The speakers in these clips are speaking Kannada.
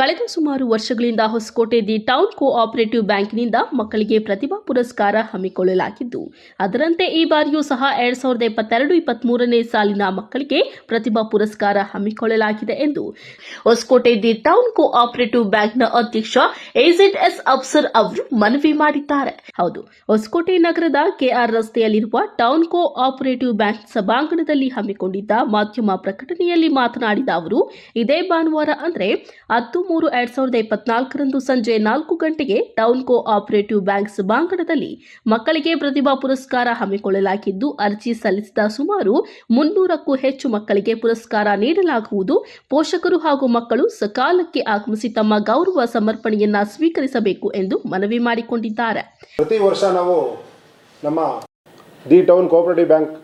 ಕಳೆದ ಸುಮಾರು ವರ್ಷಗಳಿಂದ ಹೊಸಕೋಟೆ ದಿ ಟೌನ್ ಕೋಆಪರೇಟಿವ್ ಬ್ಯಾಂಕ್ನಿಂದ ಮಕ್ಕಳಿಗೆ ಪ್ರತಿಭಾ ಪುರಸ್ಕಾರ ಹಮ್ಮಿಕೊಳ್ಳಲಾಗಿದ್ದು, ಅದರಂತೆ ಈ ಬಾರಿಯೂ ಸಹ ಎರಡ್ ಸಾವಿರದ ಇಪ್ಪತ್ತೆರಡು ಇಪ್ಪತ್ಮೂರನೇ ಸಾಲಿನ ಮಕ್ಕಳಿಗೆ ಪ್ರತಿಭಾ ಪುರಸ್ಕಾರ ಹಮ್ಮಿಕೊಳ್ಳಲಾಗಿದೆ ಎಂದು ಹೊಸಕೋಟೆ ದಿ ಟೌನ್ ಕೋಆಪರೇಟಿವ್ ಬ್ಯಾಂಕ್ನ ಅಧ್ಯಕ್ಷ ಎಸ್ ಅಫ್ಸರ್ ಅವರು ಮನವಿ ಮಾಡಿದ್ದಾರೆ. ಹೌದು, ಹೊಸಕೋಟೆ ನಗರದ ಕೆಆರ್ ರಸ್ತೆಯಲ್ಲಿರುವ ಟೌನ್ ಕೋ ಆಪರೇಟಿವ್ ಬ್ಯಾಂಕ್ ಸಭಾಂಗಣದಲ್ಲಿ ಹಮ್ಮಿಕೊಂಡಿದ್ದ ಮಾಧ್ಯಮ ಪ್ರಕಟಣೆಯಲ್ಲಿ ಮಾತನಾಡಿದ ಅವರು, ಇದೇ ಭಾನುವಾರ ಅಂದರೆ ಹತ್ತು ಮೂರು ಎರಡ್ ಸಾವಿರದ ಇಪ್ಪತ್ನಾಲ್ಕರಂದು ಸಂಜೆ ನಾಲ್ಕು ಗಂಟೆಗೆ ಟೌನ್ ಕೋ ಆಪರೇಟಿವ್ ಬ್ಯಾಂಕ್ ಸಭಾಂಗಣದಲ್ಲಿ ಮಕ್ಕಳಿಗೆ ಪ್ರತಿಭಾ ಪುರಸ್ಕಾರ ಹಮ್ಮಿಕೊಳ್ಳಲಾಗಿದ್ದು, ಅರ್ಜಿ ಸಲ್ಲಿಸಿದ ಸುಮಾರು ಮುನ್ನೂರಕ್ಕೂ ಹೆಚ್ಚು ಮಕ್ಕಳಿಗೆ ಪುರಸ್ಕಾರ ನೀಡಲಾಗುವುದು. ಪೋಷಕರು ಹಾಗೂ ಮಕ್ಕಳು ಸಕಾಲಕ್ಕೆ ಆಗಮಿಸಿ ತಮ್ಮ ಗೌರವ ಸಮರ್ಪಣೆಯನ್ನ ಸ್ವೀಕರಿಸಬೇಕು ಎಂದು ಮನವಿ ಮಾಡಿಕೊಂಡಿದ್ದಾರೆ. ಪ್ರತಿ ವರ್ಷ ನಾವು ನಮ್ಮ ದಿ ಟೌನ್ ಕೋಆಪರೇಟಿವ್ ಬ್ಯಾಂಕ್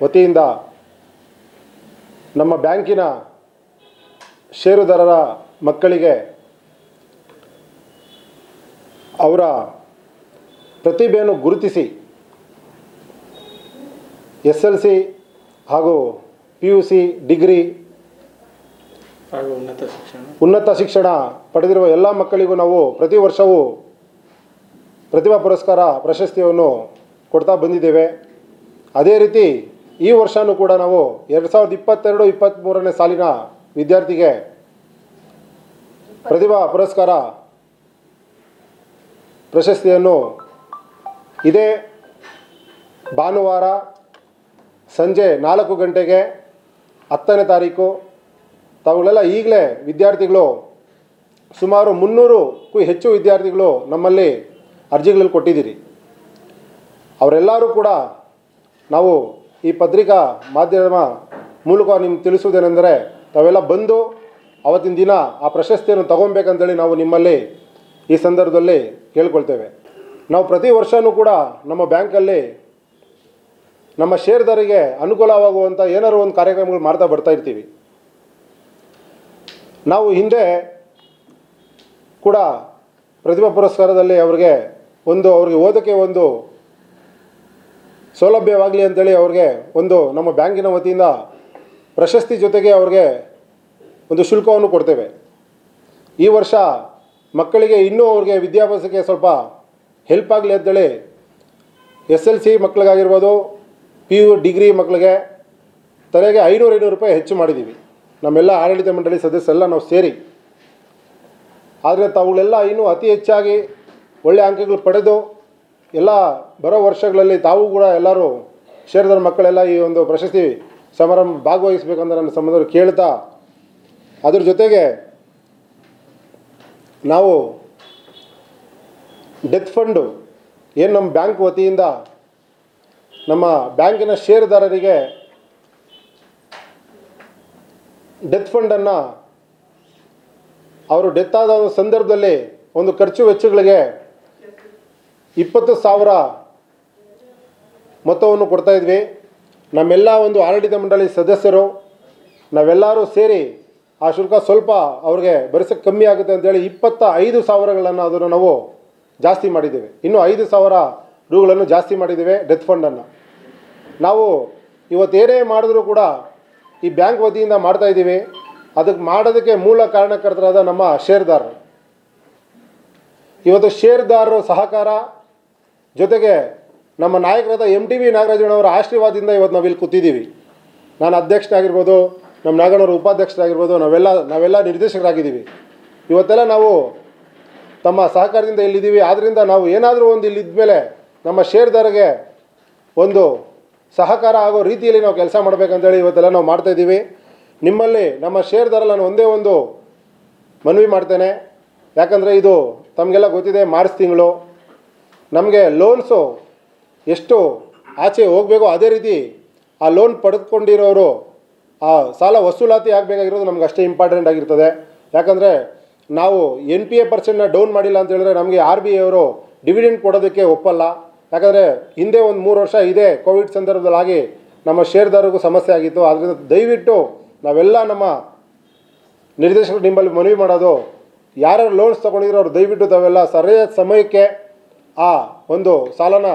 ವತಿಯಿಂದ ನಮ್ಮ ಬ್ಯಾಂಕಿನ ಷೇರುದಾರರ ಮಕ್ಕಳಿಗೆ ಅವರ ಪ್ರತಿಭೆಯನ್ನು ಗುರುತಿಸಿ ಎಸ್ ಎಲ್ ಸಿ ಹಾಗೂ ಪಿ ಯು ಸಿ ಡಿಗ್ರಿ ಹಾಗೂ ಉನ್ನತ ಶಿಕ್ಷಣ. ಉನ್ನತ ಶಿಕ್ಷಣ ಪಡೆದಿರುವ ಎಲ್ಲ ಮಕ್ಕಳಿಗೂ ನಾವು ಪ್ರತಿ ವರ್ಷವೂ ಪ್ರತಿಭಾ ಪುರಸ್ಕಾರ ಪ್ರಶಸ್ತಿಯನ್ನು ಕೊಡ್ತಾ ಬಂದಿದ್ದೇವೆ. ಅದೇ ರೀತಿ ಈ ವರ್ಷವೂ ಕೂಡ ನಾವು ಎರಡು ಸಾವಿರದ ಇಪ್ಪತ್ತೆರಡು ಇಪ್ಪತ್ತ್ಮೂರನೇ ಸಾಲಿನ ವಿದ್ಯಾರ್ಥಿಗೆ ಪ್ರತಿಭಾ ಪುರಸ್ಕಾರ ಪ್ರಶಸ್ತಿಯನ್ನು ಇದೇ ಭಾನುವಾರ ಸಂಜೆ ನಾಲ್ಕು ಗಂಟೆಗೆ ಹತ್ತನೇ ತಾರೀಕು. ತಾವುಗಳೆಲ್ಲ ಈಗಲೇ ವಿದ್ಯಾರ್ಥಿಗಳು ಸುಮಾರು ಮುನ್ನೂರಕ್ಕೂ ಹೆಚ್ಚು ವಿದ್ಯಾರ್ಥಿಗಳು ನಮ್ಮಲ್ಲಿ ಅರ್ಜಿಗಳಲ್ಲಿ ಕೊಟ್ಟಿದ್ದೀರಿ. ಅವರೆಲ್ಲರೂ ಕೂಡ ನಾವು ಈ ಪತ್ರಿಕಾ ಮಾಧ್ಯಮ ಮೂಲಕ ನಿಮ್ಗೆ ತಿಳಿಸುವುದೇನೆಂದರೆ, ತಾವೆಲ್ಲ ಬಂದು ಅವತ್ತಿನ ದಿನ ಆ ಪ್ರಶಸ್ತಿಯನ್ನು ತಗೊಬೇಕಂತೇಳಿ ನಾವು ನಿಮ್ಮಲ್ಲಿ ಈ ಸಂದರ್ಭದಲ್ಲಿ ಕೇಳ್ಕೊಳ್ತೇವೆ. ನಾವು ಪ್ರತಿ ವರ್ಷವೂ ಕೂಡ ನಮ್ಮ ಬ್ಯಾಂಕಲ್ಲಿ ನಮ್ಮ ಷೇರ್ದಾರಿಗೆ ಅನುಕೂಲವಾಗುವಂಥ ಏನಾದ್ರು ಒಂದು ಕಾರ್ಯಕ್ರಮಗಳು ಮಾಡ್ತಾ ಬರ್ತಾ ಇರ್ತೀವಿ. ನಾವು ಹಿಂದೆ ಕೂಡ ಪ್ರತಿಭಾ ಪುರಸ್ಕಾರದಲ್ಲಿ ಅವ್ರಿಗೆ ಒಂದು ಅವ್ರಿಗೆ ಓದೋಕ್ಕೆ ಒಂದು ಸೌಲಭ್ಯವಾಗಲಿ ಅಂತೇಳಿ ಅವ್ರಿಗೆ ಒಂದು ನಮ್ಮ ಬ್ಯಾಂಕಿನ ವತಿಯಿಂದ ಪ್ರಶಸ್ತಿ ಜೊತೆಗೆ ಅವ್ರಿಗೆ ಒಂದು ಶುಲ್ಕವನ್ನು ಕೊಡ್ತೇವೆ. ಈ ವರ್ಷ ಮಕ್ಕಳಿಗೆ ಇನ್ನೂ ಅವ್ರಿಗೆ ವಿದ್ಯಾಭ್ಯಾಸಕ್ಕೆ ಸ್ವಲ್ಪ ಹೆಲ್ಪ್ ಆಗಲಿ ಅಂತೇಳಿ ಎಸ್ ಎಲ್ ಸಿ ಮಕ್ಕಳಿಗಾಗಿರ್ಬೋದು ಪಿ ಯು ಡಿಗ್ರಿ ಮಕ್ಕಳಿಗೆ ತಲೆಗೆ ಐನೂರು ಐನೂರು ರೂಪಾಯಿ ಹೆಚ್ಚು ಮಾಡಿದ್ದೀವಿ. ನಮ್ಮೆಲ್ಲ ಆಡಳಿತ ಮಂಡಳಿ ಸದಸ್ಯರೆಲ್ಲ ನಾವು ಸೇರಿ. ಆದರೆ ತಾವುಗಳೆಲ್ಲ ಇನ್ನೂ ಅತಿ ಹೆಚ್ಚಾಗಿ ಒಳ್ಳೆಯ ಅಂಕಗಳು ಪಡೆದು ಎಲ್ಲ ಬರೋ ವರ್ಷಗಳಲ್ಲಿ ತಾವು ಕೂಡ ಎಲ್ಲರೂ ಸೇರಿದ ಮಕ್ಕಳೆಲ್ಲ ಈ ಒಂದು ಪ್ರಶಸ್ತಿ ಸಮಾರಂಭ ಭಾಗವಹಿಸಬೇಕಂತ ನನ್ನ ಸಂಬಂಧಗಳು ಕೇಳ್ತಾ ಅದ್ರ ಜೊತೆಗೆ ನಾವು ಡೆತ್ ಫಂಡು, ಏನು ನಮ್ಮ ಬ್ಯಾಂಕ್ ವತಿಯಿಂದ ನಮ್ಮ ಬ್ಯಾಂಕಿನ ಷೇರುದಾರರಿಗೆ ಡೆತ್ ಫಂಡನ್ನು ಅವರು ಡೆತ್ ಆದ ಸಂದರ್ಭದಲ್ಲಿ ಒಂದು ಖರ್ಚು ವೆಚ್ಚಗಳಿಗೆ ಇಪ್ಪತ್ತು ಸಾವಿರ ಮೊತ್ತವನ್ನು ಕೊಡ್ತಾಯಿದ್ವಿ ನಮ್ಮೆಲ್ಲ ಒಂದು ಆಡಳಿತ ಮಂಡಳಿ ಸದಸ್ಯರು, ನಾವೆಲ್ಲರೂ ಸೇರಿ ಆ ಶುಲ್ಕ ಸ್ವಲ್ಪ ಅವ್ರಿಗೆ ಭರಿಸೋಕ್ಕೆ ಕಮ್ಮಿ ಆಗುತ್ತೆ ಅಂತೇಳಿ ಇಪ್ಪತ್ತ ಐದು ಸಾವಿರಗಳನ್ನು ಅದನ್ನು ನಾವು ಜಾಸ್ತಿ ಮಾಡಿದ್ದೇವೆ. ಇನ್ನು ಐದು ಸಾವಿರ ರೂಗಳನ್ನು ಜಾಸ್ತಿ ಮಾಡಿದ್ದೇವೆ ಡೆತ್ ಫಂಡನ್ನು ನಾವು ಇವತ್ತೇನೇ ಮಾಡಿದ್ರೂ ಕೂಡ ಈ ಬ್ಯಾಂಕ್ ವತಿಯಿಂದ ಮಾಡ್ತಾ ಇದ್ದೀವಿ. ಅದಕ್ಕೆ ಮಾಡೋದಕ್ಕೆ ಮೂಲ ಕಾರಣಕರ್ತರಾದ ನಮ್ಮ ಷೇರ್ದಾರರು. ಇವತ್ತು ಷೇರ್ದಾರರು ಸಹಕಾರ ಜೊತೆಗೆ ನಮ್ಮ ನಾಯಕರಾದ ಎಂ ಟಿ ವಿ ನಾಗರಾಜನವರ ಆಶೀರ್ವಾದದಿಂದ ಇವತ್ತು ನಾವಿಲ್ಲಿ ಕೂತಿದ್ದೀವಿ. ನಾನು ಅಧ್ಯಕ್ಷನಾಗಿರ್ಬೋದು ನಮ್ಮ ನಾಗಣ್ಣವರು ಉಪಾಧ್ಯಕ್ಷರಾಗಿರ್ಬೋದು, ನಾವೆಲ್ಲ ನಾವೆಲ್ಲ ನಿರ್ದೇಶಕರಾಗಿದ್ದೀವಿ. ಇವತ್ತೆಲ್ಲ ನಾವು ತಮ್ಮ ಸಹಕಾರದಿಂದ ಇಲ್ಲಿದ್ದೀವಿ. ಆದ್ದರಿಂದ ನಾವು ಏನಾದರೂ ಒಂದು ಇಲ್ಲಿದ್ದ ಇದ್ಮೇಲೆ ನಮ್ಮ ಷೇರ್ದಾರಿಗೆ ಒಂದು ಸಹಕಾರ ಆಗೋ ರೀತಿಯಲ್ಲಿ ನಾವು ಕೆಲಸ ಮಾಡಬೇಕಂತೇಳಿ ಇವತ್ತೆಲ್ಲ ನಾವು ಮಾಡ್ತಾಯಿದ್ದೀವಿ ನಿಮ್ಮಲ್ಲಿ ನಮ್ಮ ಷೇರ್ದಾರಲ್ಲಿ ನಾನು ಒಂದೇ ಒಂದು ಮನವಿ ಮಾಡ್ತೇನೆ. ಯಾಕಂದರೆ ಇದು ತಮಗೆಲ್ಲ ಗೊತ್ತಿದೆ, ಮಾರ್ಚ್ ತಿಂಗಳು. ನಮಗೆ ಲೋನ್ಸು ಎಷ್ಟು ಆಚೆ ಹೋಗಬೇಕು ಅದೇ ರೀತಿ ಆ ಲೋನ್ ಪಡೆದುಕೊಂಡಿರೋರು ಆ ಸಾಲ ವಸೂಲಾತಿ ಆಗಬೇಕಾಗಿರೋದು ನಮ್ಗೆ ಅಷ್ಟೇ ಇಂಪಾರ್ಟೆಂಟ್ ಆಗಿರ್ತದೆ. ಯಾಕಂದರೆ ನಾವು ಎನ್ ಪಿ ಎ ಪರ್ಸೆಂಟ್ನ ಡೌನ್ ಮಾಡಿಲ್ಲ ಅಂತ ಹೇಳಿದ್ರೆ ನಮಗೆ ಆರ್ ಬಿ ಐ ಅವರು ಡಿವಿಡೆಂಡ್ ಕೊಡೋದಕ್ಕೆ ಒಪ್ಪಲ್ಲ. ಯಾಕಂದರೆ ಹಿಂದೆ ಒಂದು ಮೂರು ವರ್ಷ ಇದೆ ಕೋವಿಡ್ ಸಂದರ್ಭದಲ್ಲಾಗಿ ನಮ್ಮ ಷೇರ್ದಾರರಿಗೂ ಸಮಸ್ಯೆ ಆಗಿತ್ತು. ಆದ್ದರಿಂದ ದಯವಿಟ್ಟು ನಾವೆಲ್ಲ ನಮ್ಮ ನಿರ್ದೇಶಕರು ನಿಮ್ಮಲ್ಲಿ ಮನವಿ ಮಾಡೋದು, ಯಾರ್ಯಾರು ಲೋನ್ಸ್ ತೊಗೊಂಡಿದ್ರು ಅವರು ದಯವಿಟ್ಟು ತಾವೆಲ್ಲ ಸರಿಯಾದ ಸಮಯಕ್ಕೆ ಆ ಒಂದು ಸಾಲನ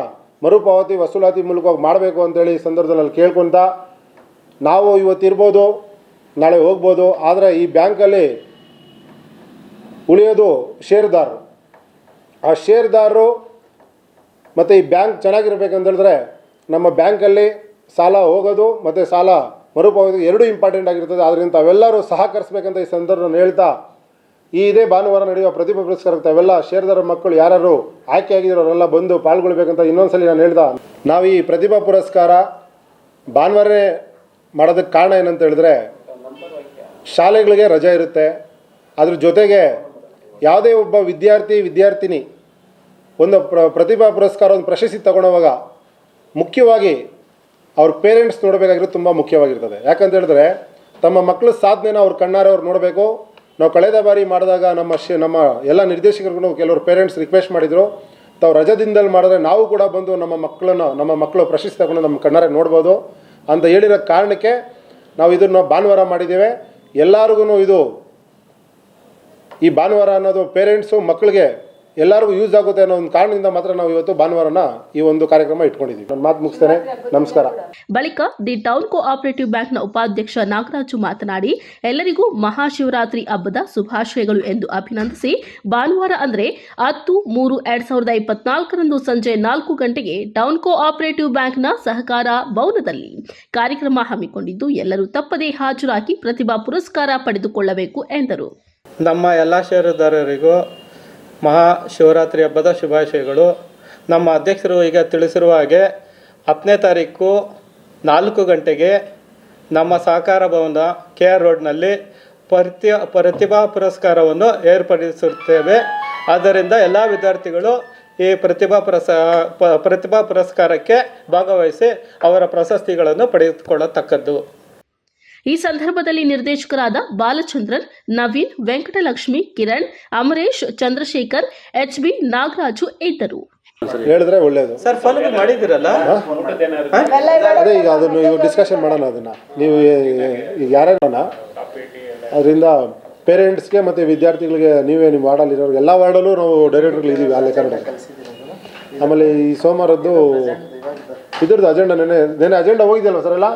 ಮರುಪಾವತಿ ವಸೂಲಾತಿ ಮೂಲಕವಾಗಿ ಮಾಡಬೇಕು ಅಂತೇಳಿ ಸಂದರ್ಭದಲ್ಲಿ ಕೇಳ್ಕೊತ ನಾವು ಇವತ್ತಿರ್ಬೋದು, ನಾಳೆ ಹೋಗ್ಬೋದು, ಆದರೆ ಈ ಬ್ಯಾಂಕಲ್ಲಿ ಉಳಿಯೋದು ಷೇರುದಾರರು. ಆ ಷೇರುದಾರರು ಮತ್ತು ಈ ಬ್ಯಾಂಕ್ ಚೆನ್ನಾಗಿರ್ಬೇಕಂತ ಹೇಳಿದ್ರೆ ನಮ್ಮ ಬ್ಯಾಂಕಲ್ಲಿ ಸಾಲ ಹೋಗೋದು ಮತ್ತು ಸಾಲ ಮರುಪಾವತಿ ಎರಡೂ ಇಂಪಾರ್ಟೆಂಟ್ ಆಗಿರ್ತದೆ. ಆದ್ದರಿಂದ ತಾವೆಲ್ಲರೂ ಸಹಕರಿಸಬೇಕಂತ ಈ ಸಂದರ್ಭವನ್ನು ಹೇಳ್ತಾ, ಈ ಇದೇ ಭಾನುವಾರ ನಡೆಯುವ ಪ್ರತಿಭಾ ಪುರಸ್ಕಾರ ತಾವೆಲ್ಲ ಷೇರುದಾರ ಮಕ್ಕಳು ಯಾರು ಆಯ್ಕೆಯಾಗಿದ್ರು ಅವರೆಲ್ಲ ಬಂದು ಪಾಲ್ಗೊಳ್ಬೇಕಂತ ಇನ್ನೊಂದ್ಸಲಿ ನಾನು ಹೇಳ್ದ ನಾವು ಈ ಪ್ರತಿಭಾ ಪುರಸ್ಕಾರ ಭಾನುವಾರನೇ ಮಾಡೋದಕ್ಕೆ ಕಾರಣ ಏನಂತ ಹೇಳಿದ್ರೆ, ಶಾಲೆಗಳಿಗೆ ರಜೆ ಇರುತ್ತೆ. ಅದ್ರ ಜೊತೆಗೆ ಯಾವುದೇ ಒಬ್ಬ ವಿದ್ಯಾರ್ಥಿ, ವಿದ್ಯಾರ್ಥಿನಿ ಒಂದು ಪ್ರ, ಪ್ರತಿಭಾ ಪುರಸ್ಕಾರ ಒಂದು ಪ್ರಶಸ್ತಿ ತಗೊಳ್ಳೋವಾಗ ಮುಖ್ಯವಾಗಿ ಅವ್ರ ಪೇರೆಂಟ್ಸ್ ನೋಡಬೇಕಾಗಿರೋದು ತುಂಬ ಮುಖ್ಯವಾಗಿರ್ತದೆ. ಯಾಕಂತ ಹೇಳಿದ್ರೆ, ತಮ್ಮ ಮಕ್ಕಳ ಸಾಧನೆನ ಅವ್ರ ಕಣ್ಣಾರೆ ಅವ್ರು ನೋಡಬೇಕು. ನಾವು ಕಳೆದ ಬಾರಿ ಮಾಡಿದಾಗ ನಮ್ಮ ಶ, ನಮ್ಮ ಎಲ್ಲ ನಿರ್ದೇಶಕರಿಗೂ ಕೆಲವರು ಪೇರೆಂಟ್ಸ್ ರಿಕ್ವೆಸ್ಟ್ ಮಾಡಿದರು. ತಾವು ರಜಾದಿಂದಲೇ ಮಾಡಿದ್ರೆ ನಾವು ಕೂಡ ಬಂದು ನಮ್ಮ ಮಕ್ಕಳನ್ನು, ನಮ್ಮ ಮಕ್ಕಳು ಪ್ರಶಸ್ತಿ ತಗೊಂಡು ನಮ್ಮ ಕಣ್ಣಾರೆ ನೋಡ್ಬೋದು. ಅಂತ ಹೇಳಿರೋ ಕಾರಣಕ್ಕೆ ನಾವು ಇದನ್ನು ಭಾನುವಾರ ಮಾಡಿದ್ದೇವೆ. ಎಲ್ಲರಿಗೂ ಇದು ಈ ಭಾನುವಾರ ಅನ್ನೋದು ಪೇರೆಂಟ್ಸು ಮಕ್ಕಳಿಗೆ ಎಲ್ಲರಿಗೂ ಯೂಸ್ ಆಗುತ್ತೆ ಅನ್ನೋ ಒಂದು ಕಾರಣದಿಂದ ಮಾತ್ರ ನಾವು ಇವತ್ತು ಭಾನುವಾರನ ಈ ಒಂದು ಕಾರ್ಯಕ್ರಮ ಇಟ್ಕೊಂಡಿದ್ದೀವಿ ನನ್ನ ಮಾತು ಮುಗಿಸ್ತೇನೆ. ನಮಸ್ಕಾರ. ಬಳಿಕ ದಿ ಟೌನ್ ಕೋಆಪರೇಟಿವ್ ಬ್ಯಾಂಕ್ನ ಉಪಾಧ್ಯಕ್ಷ ನಾಗರಾಜು ಮಾತನಾಡಿ ಎಲ್ಲರಿಗೂ ಮಹಾಶಿವರಾತ್ರಿ ಹಬ್ಬದ ಶುಭಾಶಯಗಳು ಎಂದು ಅಭಿನಂದಿಸಿ ಭಾನುವಾರ ಅಂದರೆ ಹತ್ತು ಮೂರು ಎರಡ್ ಸಾವಿರದ ಇಪ್ಪತ್ನಾಲ್ಕರಂದು ಸಂಜೆ ನಾಲ್ಕು ಗಂಟೆಗೆ ಟೌನ್ ಕೋಆಪರೇಟಿವ್ ಬ್ಯಾಂಕ್ನ ಸಹಕಾರ ಭವನದಲ್ಲಿ ಕಾರ್ಯಕ್ರಮ ಹಮ್ಮಿಕೊಂಡಿದ್ದು ಎಲ್ಲರೂ ತಪ್ಪದೇ ಹಾಜರಾಗಿ ಪ್ರತಿಭಾ ಪುರಸ್ಕಾರ ಪಡೆದುಕೊಳ್ಳಬೇಕು ಎಂದರು. ನಮ್ಮ ಎಲ್ಲ ಷೇರುದಾರರಿಗೂ ಮಹಾಶಿವರಾತ್ರಿ ಹಬ್ಬದ ಶುಭಾಶಯಗಳು. ನಮ್ಮ ಅಧ್ಯಕ್ಷರು ಈಗ ತಿಳಿಸಿರುವ ಹಾಗೆ ಹತ್ತನೇ ತಾರೀಕು ನಾಲ್ಕು ಗಂಟೆಗೆ ನಮ್ಮ ಸಹಕಾರ ಭವನ ಕೆ ಆರ್ ರೋಡ್ನಲ್ಲಿ ಪ್ರತಿ ಪ್ರತಿಭಾ ಪುರಸ್ಕಾರವನ್ನು ಏರ್ಪಡಿಸುತ್ತೇವೆ. ಆದ್ದರಿಂದ ಎಲ್ಲ ವಿದ್ಯಾರ್ಥಿಗಳು ಈ ಪ್ರತಿಭಾ ಪುರಸ ಪ್ರತಿಭಾ ಪುರಸ್ಕಾರಕ್ಕೆ ಭಾಗವಹಿಸಿ ಅವರ ಪ್ರಶಸ್ತಿಗಳನ್ನು ಪಡೆದುಕೊಳ್ಳತಕ್ಕದ್ದು. ಈ ಸಂದರ್ಭದಲ್ಲಿ ನಿರ್ದೇಶಕರಾದ ಬಾಲಚಂದ್ರನ್ ನವೀನ್ ವೆಂಕಟಲಕ್ಷ್ಮಿ ಕಿರಣ್ ಅಮರೇಶ್ ಚಂದ್ರಶೇಖರ್ ಎಚ್ ಬಿ ನಾಗರಾಜು ಇದ್ದರು. ಹೇಳಿದ್ರೆ ಒಳ್ಳೇದು. ಸರ್ ಫೋನ್ ಮಾಡಿದಿರಲ್ಲ ಅದೇ ಈಗ ಅದನ್ನು ಇವಾಗ ಡಿಸ್ಕಷನ್ ಮಾಡೋಣ ಅದನ್ನ. ನೀವು ಈಗ ಅದರಿಂದ ಪೇರೆಂಟ್ಸ್ಗೆ ಮತ್ತು ವಿದ್ಯಾರ್ಥಿಗಳಿಗೆ ನೀವೇ ನಿಮ್ಮ ವಾರ್ಡಲ್ಲಿರೋರು ಎಲ್ಲ ವಾರ್ಡಲ್ಲೂ ನಾವು ಡೈರೆಕ್ಟರ್ಗಳು ಇದೀವಿ ಅಲ್ಲೇ ಕನ್ನಡ. ಆಮೇಲೆ ಈ ಸೋಮವಾರದ್ದು ಇದ್ರದ್ದು ಅಜೆಂಡಾ ನೆನೆ ನೆನೆ ಅಜೆಂಡಾ ಹೋಗಿದೆಯಲ್ವ ಸರ್ ಎಲ್ಲ?